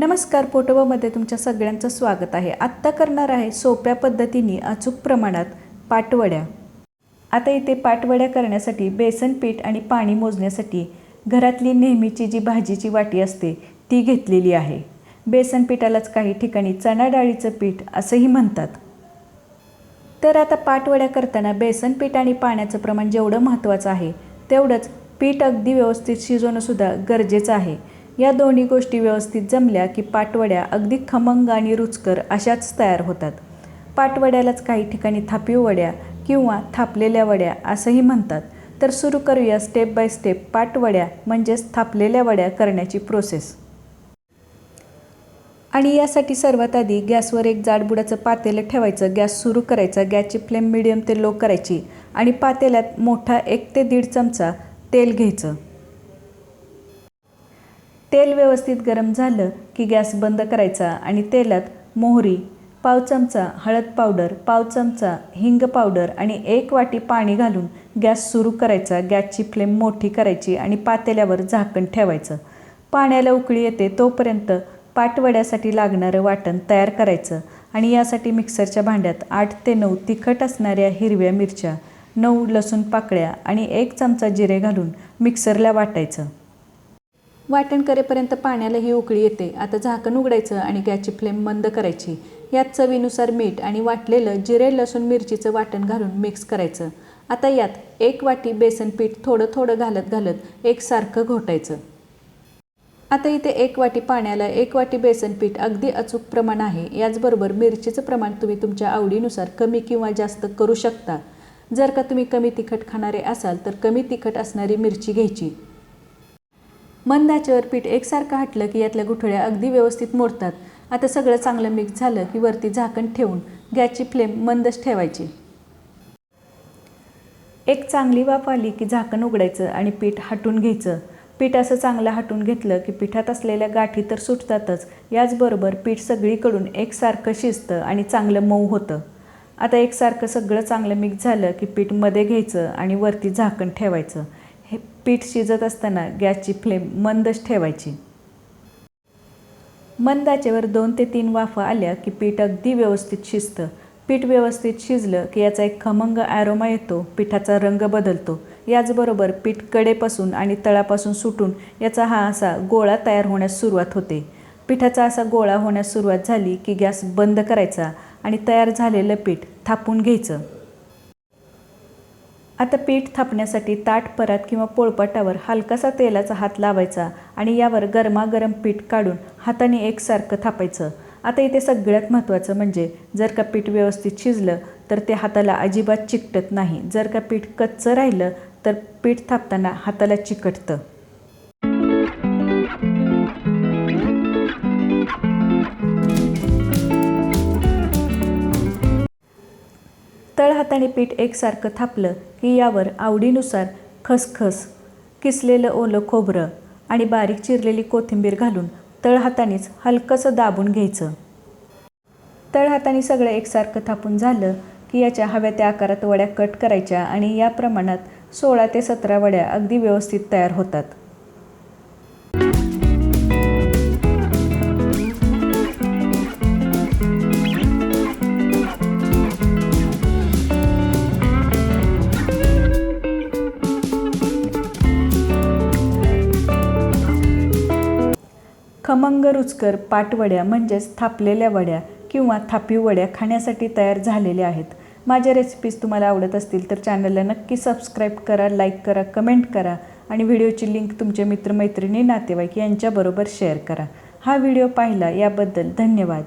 नमस्कार पोटोबामध्ये तुमच्या सगळ्यांचं स्वागत आहे. आत्ता करणार आहे सोप्या पद्धतीने अचूक प्रमाणात पाटवड्या. आता इथे पाटवड्या करण्यासाठी बेसन पीठ आणि पाणी मोजण्यासाठी घरातली नेहमीची जी भाजीची वाटी असते ती घेतलेली आहे. बेसन पिठालाच काही ठिकाणी चणा डाळीचं पीठ असंही म्हणतात. तर आता पाटवड्या करताना बेसन पीठ आणि पाण्याचं प्रमाण जेवढं महत्त्वाचं आहे तेवढंच पीठ अगदी व्यवस्थित शिजवणंसुद्धा गरजेचं आहे. या दोन्ही गोष्टी व्यवस्थित जमल्या की पाटवड्या अगदी खमंग आणि रुचकर अशाच तयार होतात. पाटवड्यालाच काही ठिकाणी थापीव वड्या किंवा थापलेल्या वड्या असंही म्हणतात. तर सुरू करूया स्टेप बाय स्टेप पाटवड्या म्हणजेच थापलेल्या वड्या करण्याची प्रोसेस आणि यासाठी सर्वात आधी गॅसवर एक जाडबुडाचं पातेलं ठेवायचं गॅस सुरू करायचा गॅसची फ्लेम मिडियम ते लो करायची आणि पातेल्यात मोठा एक ते दीड चमचा तेल घ्यायचं. तेल व्यवस्थित गरम झालं की गॅस बंद करायचा आणि तेलात मोहरी पाव चमचा हळद पावडर पाव चमचा हिंग पावडर आणि एक वाटी पाणी घालून गॅस सुरू करायचा. गॅसची फ्लेम मोठी करायची आणि पातेल्यावर झाकण ठेवायचं. पाण्याला उकळी येते तोपर्यंत पाटवड्यासाठी लागणारं वाटण तयार करायचं आणि यासाठी मिक्सरच्या भांड्यात आठ ते नऊ तिखट असणाऱ्या हिरव्या मिरच्या नऊ लसूण पाकळ्या आणि एक चमचा जिरे घालून मिक्सरला वाटायचं. वाटण करेपर्यंत पाण्याला ही उकळी येते. आता झाकण उघडायचं आणि गॅसची फ्लेम मंद करायची. यात चवीनुसार मीठ आणि वाटलेलं जिरे लसूण मिरचीचं वाटण घालून मिक्स करायचं. आता यात एक वाटी बेसन पीठ थोडं थोडं घालत घालत एकसारखं घोटायचं. आता इथे एक वाटी पाण्याला एक वाटी बेसन पीठ अगदी अचूक प्रमाण आहे. याचबरोबर मिरचीचं प्रमाण तुम्ही तुमच्या आवडीनुसार कमी किंवा जास्त करू शकता. जर का तुम्ही कमी तिखट खाणारे असाल तर कमी तिखट असणारी मिरची घ्यायची. मंद आचेवर पीठ एकसारखं हटलं की यातल्या गुठळ्या अगदी व्यवस्थित मोडतात. आता सगळं चांगलं मिक्स झालं की वरती झाकण ठेवून गॅसची फ्लेम मंदच ठेवायची. एक चांगली वाफ आली की झाकण उघडायचं आणि पीठ हटून घ्यायचं. पीठ असं चांगलं हटून घेतलं की पिठात असलेल्या गाठी तर सुटतातच. याचबरोबर पीठ सगळीकडून एकसारखं शिजतं आणि चांगलं मऊ होतं. आता एकसारखं सगळं चांगलं मिक्स झालं की पीठमध्ये घ्यायचं आणि वरती झाकण ठेवायचं. पीठ शिजत असताना गॅसची फ्लेम मंदच ठेवायची. मंदाचेवर दोन ते तीन वाफा आल्या की पीठ अगदी व्यवस्थित शिजतं. पीठ व्यवस्थित शिजलं की याचा एक खमंग ॲरोमा येतो पिठाचा रंग बदलतो. याचबरोबर पीठ कडेपासून आणि तळापासून सुटून याचा हा असा गोळा तयार होण्यास सुरुवात होते. पिठाचा असा गोळा होण्यास सुरुवात झाली की गॅस बंद करायचा आणि तयार झालेलं पीठ थापून घ्यायचं. आता पीठ थापण्यासाठी ताट परात किंवा पोळपाटावर हलकासा तेलाचा हात लावायचा आणि यावर गरमागरम पीठ काढून हाताने एकसारखं थापायचं. आता इथे सगळ्यात महत्त्वाचं म्हणजे जर का पीठ व्यवस्थित शिजलं तर ते हाताला अजिबात चिकटत नाही. जर का पीठ कच्चं राहिलं तर पीठ थापताना हाताला चिकटतं. तळ हाताने पीठ एकसारखं थापलं की यावर आवडीनुसार खसखस किसलेलं ओलं खोबरं आणि बारीक चिरलेली कोथिंबीर घालून तळ हातानेच हलकंसं दाबून घ्यायचं. तळहाताने सगळं एकसारखं थापून झालं की याच्या हव्या त्या आकारात वड्या कट करायच्या आणि या प्रमाणात सोळा ते सतरा वड्या अगदी व्यवस्थित तयार होतात. खमंग रुचकर पाटवड्या म्हणजेच थापलेल्या वड्या किंवा थापीव वड्या खाण्यासाठी तयार झालेल्या आहेत. माझ्या रेसिपीज तुम्हाला आवडत असतील तर चॅनलला नक्की सबस्क्राईब करा लाईक करा कमेंट करा आणि व्हिडिओची लिंक तुमच्या मित्रमैत्रिणी नातेवाईक यांच्याबरोबर शेअर करा. हा व्हिडिओ पाहिला याबद्दल धन्यवाद.